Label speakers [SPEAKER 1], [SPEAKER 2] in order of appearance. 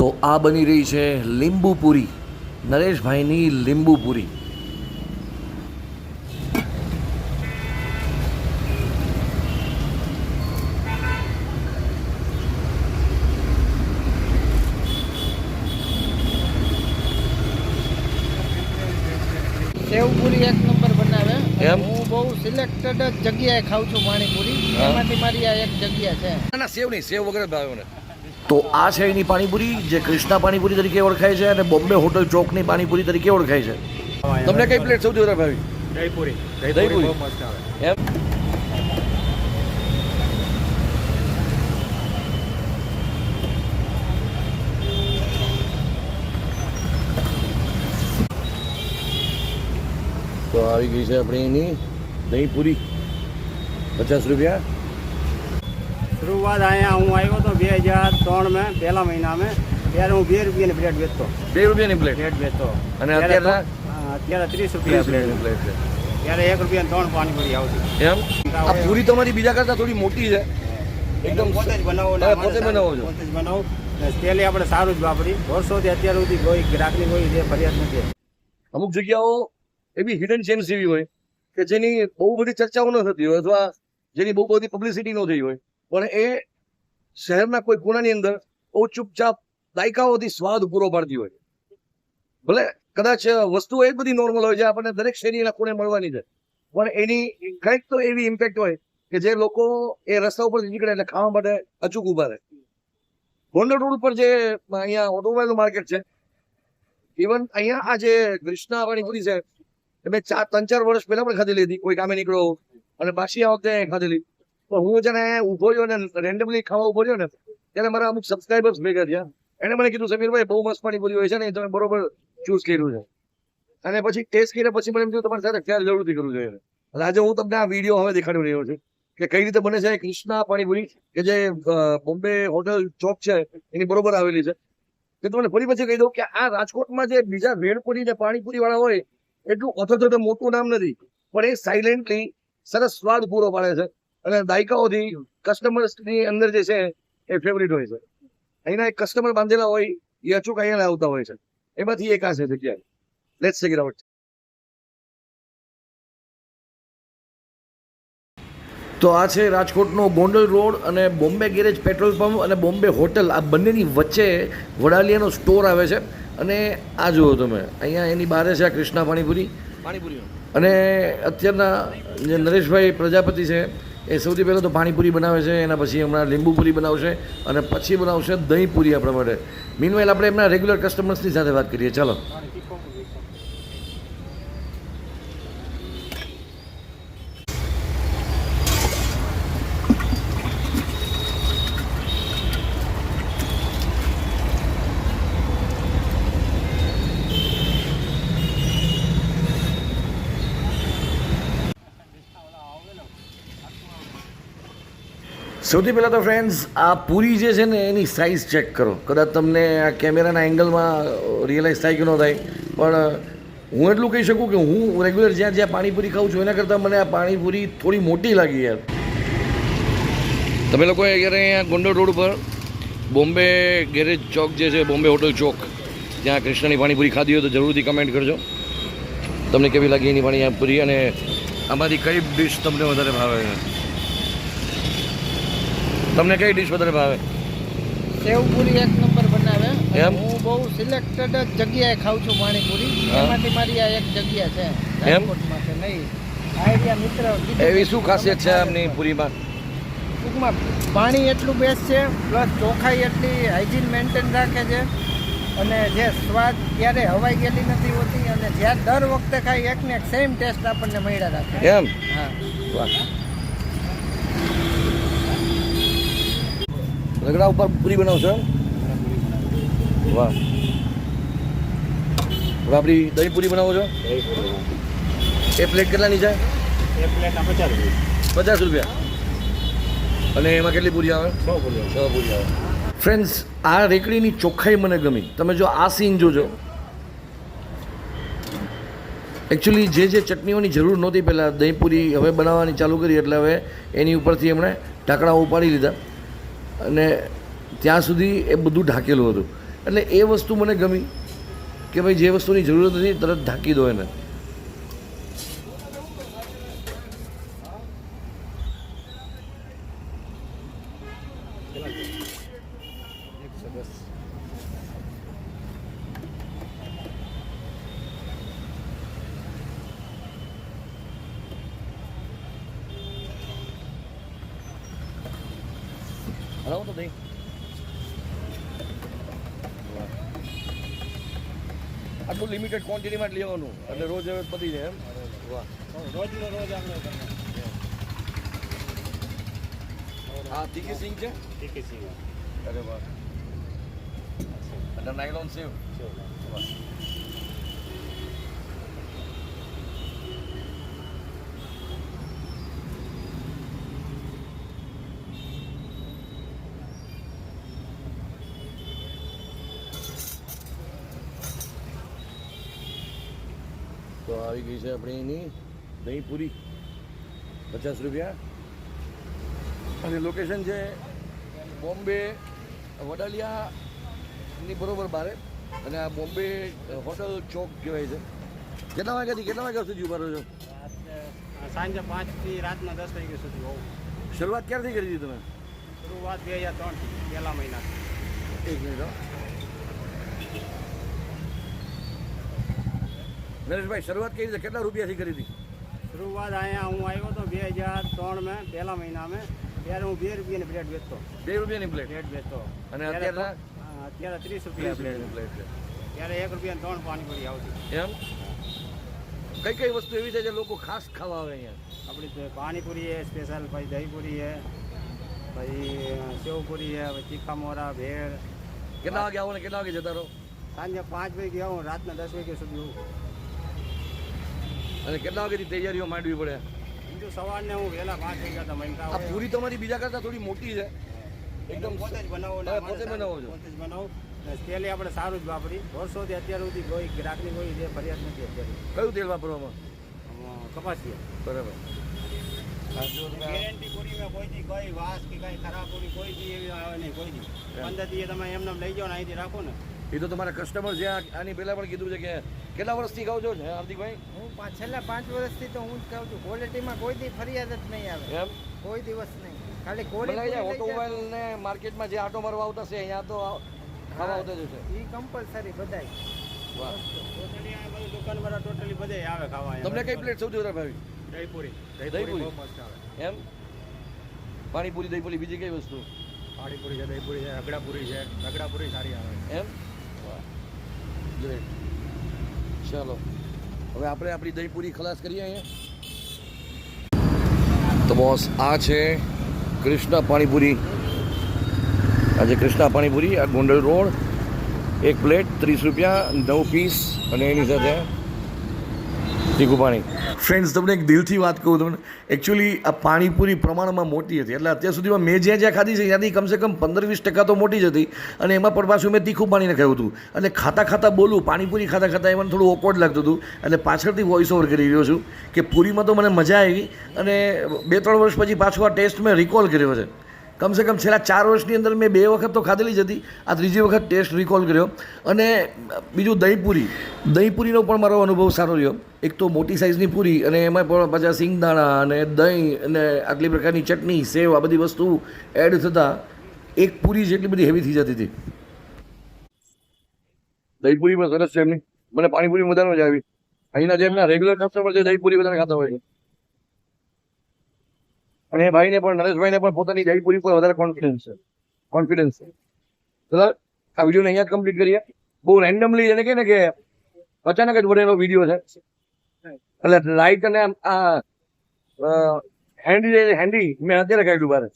[SPEAKER 1] તો આ બની રહી છે લીંબુ પૂરી નરેશભાઈની લીંબુ પૂરી
[SPEAKER 2] સેવપુરી એક નંબર બનાવે? હું બહુ સિલેક્ટેડ જગ્યાએ ખાઉં છું પાણીપુરી. એમાંથી મારી આ એક જગ્યા છે.
[SPEAKER 1] ના સેવ નહીં સેવ વગર ભાવ્યો ભાવે મને. તો આ છે એની પાણીપુરી જે કૃષ્ણા પાણીપુરી તરીકે ઓળખાય છે અને બોમ્બે હોટલ ચોકની પાણીપુરી તરીકે ઓળખાય છે. તમને કઈ પ્લેટ સૌથી વધારે ભાવી?
[SPEAKER 3] દહીપુરી.
[SPEAKER 1] દહીપુરી. એમ? તો આવી ગઈ છે આપણી એની દહીં પૂરી પચાસ રૂપિયા.
[SPEAKER 3] શરૂઆત અહીંયા હું આવ્યો તો બે હજાર ત્રણમાં પહેલા મહિનામાં. ત્યારે હું બે રૂપિયાની પ્લેટ વેચતો.
[SPEAKER 1] બે રૂપિયાની પ્લેટ
[SPEAKER 3] પ્લેટ વેચતો.
[SPEAKER 1] અને
[SPEAKER 3] ત્યારે
[SPEAKER 1] અત્યારના?
[SPEAKER 3] તો- હા, અત્યારે ત્રીસ રૂપિયા પ્લેટ
[SPEAKER 1] રૂપિયાની પ્લેટ છે.
[SPEAKER 3] ત્યારે એક રૂપિયા ત્રણ પાણીપુરી આવતી.
[SPEAKER 1] એમ? આ પૂરી તમારી બીજા કરતા થોડી મોટી છે. એકદમ
[SPEAKER 3] પોતે જ બનાવો
[SPEAKER 1] પોતે બનાવો છો.
[SPEAKER 3] પોતે જ બનાવો. તેલે આપણે સારું જ વાપરી. વર્ષોથી અત્યાર સુધી કોઈ ગ્રાહકની કોઈ જે ફરિયાદ નથી.
[SPEAKER 1] અમુક જગ્યાઓ એવી હિડન જેમ્સ એવી હોય કે જેની બહુ બધી ચર્ચાઓ ન થતી હોય અથવા જેની બહુ બધી પબ્લિસિટી ન થઈ હોય. પણ એ શહેરના કોઈ ખૂણાની અંદર બહુ ચૂપચાપ દાયકાઓથી સ્વાદ પૂરો પાડતી હોય ભલે કદાચ વસ્તુઓ એ બધી નોર્મલ હોય છે આપણને દરેક શેરીના ખૂણે મળવાની છે. પણ એની કંઈક તો એવી ઇમ્પેક્ટ હોય કે જે લોકો એ રસ્તા ઉપર નીકળે એટલે ખાવા માટે અચૂક ઊભા રહે. ગોંડલ રોડ ઉપર જે અહીંયા ઓટોમોબાઈલ માર્કેટ છે ઇવન અહીંયા આ જે કૃષ્ણા પાણીપુરી છે, એ મેં ચાર ત્રણ ચાર વર્ષ પહેલા પણ ખાધેલી હતી. કોઈ કામે નીકળો અને પાછી આ વખતે ખાધેલી. હું છે ને ઊભો રહ્યો ને રેન્ડમલી ખાવા ઊભો રહ્યો ને, ત્યારે મારા અમુક સબસ્ક્રાઈબર્સ ભેગા થયા. એને મને કીધું, સમીરભાઈ, બહુ મસ્ત પાણી પાણીપુરી હોય છે ને, એ તમે બરોબર ચૂઝ કર્યું છે. અને પછી ટેસ્ટ કરીને પછી મને એમ થયું, તમારી સાથે ક્યારે જરૂરથી કરવું જોઈએ. આજે હું તમને આ વીડિયો હવે દેખાડી રહ્યો છું, કે કઈ રીતે બને છે, કૃષ્ણા પાણીપુરી કે જે બોમ્બે હોટલ ચોક છે, એની બરોબર આવેલી છે. કે તમને ફરી પછી કહી દઉં કે આ રાજકોટમાં જે બીજા ભેળપુરી ને પાણીપુરી વાળા હોય, એટલું અથોથો મોટું નામ નથી, પણ એ સાયલેન્ટલી સરસ સ્વાદ પૂરો પાડે છે. અને દાયકાઓથી કસ્ટમર્સની અંદર જે છે એ ફેવરિટ હોય છે. અહીંના એક કસ્ટમર બાંધેલા હોય એ અચૂક અહીંયા આવતા હોય છે. એમાંથી એક આ છે જગ્યા લેટ્સ ઇટ આઉટ તો આ છે રાજકોટનો ગોંડલ રોડ અને બોમ્બે ગેરેજ પેટ્રોલ પંપ અને બોમ્બે હોટલ. આ બંનેની વચ્ચે વડાલિયાનો સ્ટોર આવે છે. અને આ જુઓ તમે અહીંયા એની બહાર છે આ કૃષ્ણા પાણીપુરી. પાણીપુરી અને અત્યારના જે નરેશભાઈ પ્રજાપતિ છે એ સૌથી પહેલાં તો પાણીપુરી બનાવે છે, એના પછી હમણાં લીંબુપુરી બનાવશે અને પછી બનાવશે દહીંપુરી આપણા માટે. મીનવાઇલ આપણે એમના રેગ્યુલર કસ્ટમર્સની સાથે વાત કરીએ. ચાલો. સૌથી પહેલાં તો ફ્રેન્ડ્સ આ પૂરી જે છે ને એની સાઇઝ ચેક કરો. કદાચ તમને આ કેમેરાના એંગલમાં રિયલાઇઝ થાય કે ન થાય, પણ હું એટલું કહી શકું કે હું રેગ્યુલર જ્યાં જ્યાં પાણીપુરી ખાઉં છું, એના કરતાં મને આ પાણીપુરી થોડી મોટી લાગી યાર. તમે લોકો અત્યારે અહીંયા ગોંડલ રોડ ઉપર બોમ્બે ગેરેજ ચોક જે છે, બોમ્બે હોટલ ચોક, જ્યાં કૃષ્ણની પાણીપુરી ખાધી હોય તો જરૂરથી કમેન્ટ કરજો. તમને કેવી લાગી એની પાણીપુરી અને આમાંથી કઈ ડિશ તમને વધારે ભાવે? છે તમને કઈ ડિશ વધારે ભાવે?
[SPEAKER 2] સેવપુરી એક નંબર બનાવે.
[SPEAKER 1] એમ?
[SPEAKER 2] હું બહુ સિલેક્ટેડ જ જગ્યાએ ખાઉં છું પાણીપુરી. એમાંથી મારી આ એક જગ્યા છે? રાજકોટમાં કે નહીં. આઈડિયા મિત્ર
[SPEAKER 1] એવી શું ખાસિયત છે એમની પૂરીમાં?
[SPEAKER 2] ટૂંકમાં પાણી એટલું બેસ્ટ છે પ્લસ ચોખાઈ એટલી હાઇજીન મેન્ટેન રાખે છે. અને જે સ્વાદ ક્યારે હવાઈ ગયેલી નથી હોતી અને જ્યાં દર વખતે ખાઈ એક ને એક સેમ ટેસ્ટ આપણને મળ્યા રાખે.
[SPEAKER 1] એમ?
[SPEAKER 2] હા.
[SPEAKER 1] વાહ. રગડા ઉપર પૂરી બનાવશો? વાહ. હવે આપણી દહીં પૂરી બનાવો છો? એ પ્લેટ કેટલાની છે?
[SPEAKER 3] પ્લેટના પચાસ રૂપિયા.
[SPEAKER 1] પચાસ રૂપિયા. અને એમાં કેટલી પૂરી આવે?
[SPEAKER 3] સો પૂરી
[SPEAKER 1] છ પૂરી આવે. ફ્રેન્ડ્સ આ રેકડીની ચોખ્ખાઈ મને ગમી. તમે જો આ સીન જોજો. એકચ્યુઅલી જે જે ચટણીઓની જરૂર નહોતી પહેલાં દહીંપૂરી હવે બનાવવાની ચાલુ કરી એટલે હવે એની ઉપરથી એમણે ઢાંકણા ઉપાડી લીધા. અને ત્યાં સુધી એ બધું ઢાંકેલું હતું. એટલે એ વસ્તુ મને ગમી કે ભાઈ જે વસ્તુની જરૂરત નથી તરત ઢાંકી દો એને. હલાવો તો દહીં આટલું લિમિટેડ ક્વોન્ટિટીમાં જ લેવાનું. એટલે રોજ હવે પતી જાય એમ. વાહ.
[SPEAKER 3] રોજનો રોજ આપણે
[SPEAKER 1] હા તીખી સિંગ છે?
[SPEAKER 3] ટીકી સિંગ.
[SPEAKER 1] અરે વાહ. અને નાયલોન સેવ વાહ. તો આવી ગઈ છે આપણે એની દહીં પૂરી પચાસ રૂપિયા. અને લોકેશન છે બોમ્બે વડાલિયાની બરોબર બારે. અને આ બોમ્બે હોટલ ચોક કહેવાય છે. કેટલા વાગ્યાથી કેટલા વાગ્યા સુધી ઊભા રહો છો?
[SPEAKER 3] સાંજે પાંચથી રાતના દસ વાગ્યા સુધી હોવું
[SPEAKER 1] શરૂઆત ક્યારથી કરી હતી તમે?
[SPEAKER 3] શરૂઆત બે હજાર ત્રણ પહેલા મહિના
[SPEAKER 1] એક મિનિટ નરેશભાઈ શરૂઆત કઈ રીતે? કેટલા રૂપિયાથી કરી હતી
[SPEAKER 3] શરૂઆત અહીંયા હું આવ્યો તો બે હજાર ત્રણ મેં પહેલા મહિના મેં. ત્યારે હું બે રૂપિયાની પ્લેટ વેચતો.
[SPEAKER 1] બે રૂપિયાની પ્લેટ?
[SPEAKER 3] પ્લેટ વેચતો.
[SPEAKER 1] અને
[SPEAKER 3] ત્યારે
[SPEAKER 1] અત્યારના?
[SPEAKER 3] તો- હા, અત્યારે ત્રીસ રૂપિયા પ્લેટ
[SPEAKER 1] પ્લેટ
[SPEAKER 3] ત્યારે એક રૂપિયા ત્રણ પાણીપુરી આવતી.
[SPEAKER 1] એમ? કઈ કઈ વસ્તુ એવી છે જે લોકો ખાસ ખાવા આવે અહીંયા?
[SPEAKER 3] આપણી પાણીપુરી છે સ્પેશિયલ પછી દહીંપુરી છે પછી સેવપુરી છે પછી તીખા મોરા ભેળ.
[SPEAKER 1] કેટલા વાગે આવો ને કેટલા વાગે જતા રહો?
[SPEAKER 3] સાંજે પાંચ વાગે આવું રાતના દસ વાગ્યા સુધી આવું.
[SPEAKER 1] અને કેટલા વાગ્યાથી તૈયારીઓ માંડવી પડે?
[SPEAKER 3] બીજું સવારને હું વહેલા પાંચ વાગ્યા તો મહિના
[SPEAKER 1] આ પૂરી તમારી બીજા કરતાં થોડી મોટી છે. એકદમ
[SPEAKER 3] પોતે જ બનાવો
[SPEAKER 1] પોતે બનાવો છો.
[SPEAKER 3] પોતે જ બનાવું. તેલ આપણે સારું જ વાપરી વર્ષોથી અત્યાર સુધી કોઈ ગ્રાહકની કોઈ જે ફરિયાદ નથી અત્યારે.
[SPEAKER 1] કયું તેલ વાપરવામાં?
[SPEAKER 3] કપાસ કપાસી
[SPEAKER 1] બરાબર.
[SPEAKER 3] ગેરંટી પૂરીમાં કોઈથી કોઈ વાસ કે કઈ ખરાબ પૂરી કોઈથી એવી આવે નહીં કોઈથી. પંદર દી તમે એમને લઈ જાઓ ને અહીંથી રાખો ને.
[SPEAKER 1] એ તો તમારા કસ્ટમર છે આની પહેલા પણ કીધું છે કે કેટલા વર્ષથી ખાવ છો હાર્દિકભાઈ?
[SPEAKER 2] હું છેલ્લા પાંચ વર્ષથી તો હું જ ખાઉં છું. ક્વોલિટીમાં કોઈ દી ફરિયાદ જ નહીં આવે.
[SPEAKER 1] એમ?
[SPEAKER 2] કોઈ દિવસ નહીં. ખાલી ક્વોલિટી
[SPEAKER 1] ઓટોમોબાઈલ ને માર્કેટમાં જે આટો મારવા આવતા છે અહીંયા તો ખાવા આવતા જ હશે.
[SPEAKER 2] એ કમ્પલસરી બધાય.
[SPEAKER 1] વાહ.
[SPEAKER 3] ટોટલી આ બધું ટોટલી બધે આવે ખાવા
[SPEAKER 1] તમને કઈ પ્લેટ સૌથી વધારે ભાવી?
[SPEAKER 3] દહીપુરી.
[SPEAKER 1] દહીંપુરી?
[SPEAKER 3] આવે.
[SPEAKER 1] એમ? પાણીપુરી દહીપુરી બીજી કઈ વસ્તુ?
[SPEAKER 3] પાણીપુરી છે દહીપુરી છે રગડાપુરી છે. રગડાપુરી સારી આવે.
[SPEAKER 1] એમ? ગ્રેટ ચાલો. હવે આપણે આપણી દહીંપુરી ખલાસ કરીએ અહીંયા. તો બોસ આ છે કૃષ્ણ પાણીપુરી. આજે કૃષ્ણા પાણીપુરી, આ ગોંડલ રોડ, એક પ્લેટ ત્રીસ રૂપિયા, નવ પીસ અને એની સાથે તીખું પાણી ફ્રેન્ડ્સ તમને એક દિલથી વાત કહું, તમને એકચ્યુઅલી આ પાણીપુરી પ્રમાણમાં મોટી હતી. એટલે અત્યાર સુધીમાં મેં જ્યાં જ્યાં ખાધી છે, ત્યાંથી કમસે કમ પંદર વીસ ટકા તો મોટી જ હતી. અને એમાં પણ પાછું મેં તીખું પાણી નખાયું હતું. એટલે ખાતા ખાતા બોલું, પાણીપુરી ખાતા ખાતા એમાં થોડું ઓકવર્ડ લાગતું હતું. એટલે પાછળથી વોઇસ ઓવર કરી રહ્યો છું કે પૂરીમાં તો મને મજા આવી અને બે ત્રણ વર્ષ પછી પાછું આ ટેસ્ટ મેં રિકોલ કર્યો છે. કમસે કમ છેલ્લા ચાર વર્ષની અંદર મેં બે વખત તો ખાધેલી જ હતી. આ ત્રીજી વખત ટેસ્ટ રિકોલ કર્યો. અને બીજું દહીંપુરી. દહીંપુરીનો પણ મારો અનુભવ સારો રહ્યો. એક તો મોટી સાઇઝની પૂરી અને એમાં પણ પાછા સિંગદાણા અને દહીં અને આટલી પ્રકારની ચટણી, સેવ આ બધી વસ્તુ એડ થતાં એક પૂરી જેટલી બધી હેવી થઈ જતી હતી. દહીંપુરી પણ સરસ છે એમની. મને પાણીપુરી વધારે મજા આવી. અહીંના જે એમના રેગ્યુલર કસ્ટમર છે, દહીંપુરી વધારે ખાતા હોય છે. અને એ ભાઈને પણ, નરેશભાઈને પણ પોતાની જયપુરી પર વધારે કોન્ફિડન્સ છે. કોન્ફિડન્સ છે. ચલો, આ વિડીયોને અહીંયા કમ્પ્લીટ કરીએ. બહુ રેન્ડમલી એને કહે ને કે અચાનક જ બનેલો વીડિયો છે. એટલે લાઇટ અને આ હેન્ડી હેન્ડી મેં અત્યારે કાઢ્યું બારે